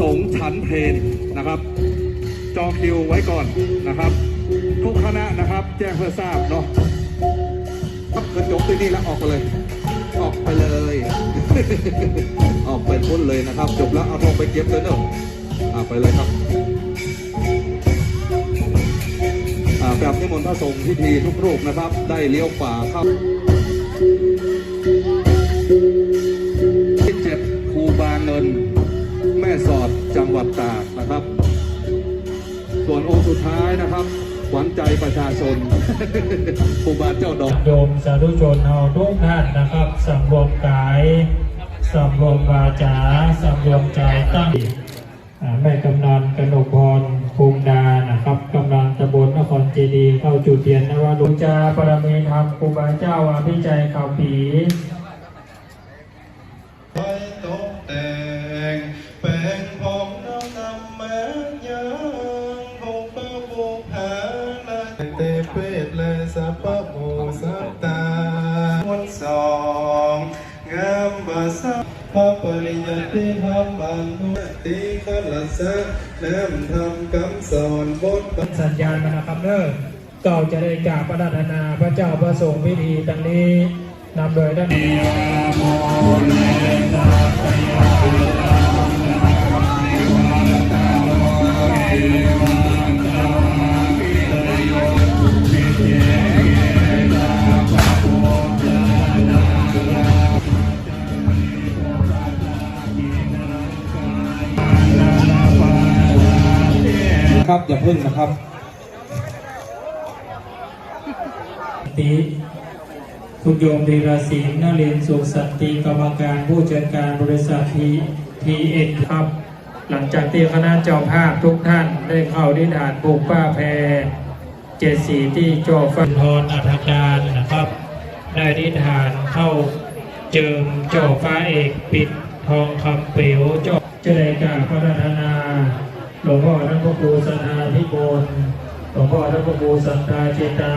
สงฆ์ฉันเพนนะครับ จองคิวไว้ก่อนนะครับ ทุกคณะนะครับ แจ้งเพื่อทราบเนาะครับกระจกที่นี่แล้วออกไปเลย ออกไปเลย ออกไปพ้นเลยนะครับ จบแล้วเอาทองไปเก็บเลยเนอะอ่าไปเลยครับ กราบนิมนต์พระสงฆ์พิธีทุกรูปนะครับ ได้เลี้ยวขวาเข้าที่เจ็ดครูบาเงิน แม่สอดจังหวัดตากนะครับ ส่วนองค์สุดท้ายนะครับขวัญใจประชาชนครูบาเจ้าดอกโยมสาธุชนเฮาทุกท่านนะครับสำรวมกายสำรวมวาจาสำรวมใจตั้งแม่กำนันกนกพรภูมิดานะครับกำนันตำบลนครเจดีย์เข้าจุดเทียนนวลุจา ปรมีธรรมครูบาเจ้าอภิใจข่าวปีไว้ตกแต่งแปลงผมน้ำนำแม้ยังบุกเป้าบุกหาและเตเปตและสัพพะโมสัตตาวันสองงามบาสะพระปริยัติธรรมอนุติขลัสสะน้ำธรรมคำสอนบทสัญญาณมานะครับเนอ ก็จะได้กราบประดันาพระเจ้าประสงค์พิธีดังนี้นำโดยท่านครับอย่าพึ่งนะครับ ติคุณโยมดีราศีนเรียนสุขสันติกรรมการผู้จัดการบริษัททีทีเอ็ครับ หลังจากที่คณะเจ้าภาพทุกท่านได้เข้าดิฐานปลูกป้าแพรเจ็ดสีที่จอฟันพรอัฐการนะครับ ได้ดิฐานเข้าเจิมจอฟ้าเอกปิดทองคำเปลวจอเจริญกาพระราธนาหลวงพ่อท่านพระครูสันทาธิโกนหลวงพ่อท่านพระครูสันตาเจตา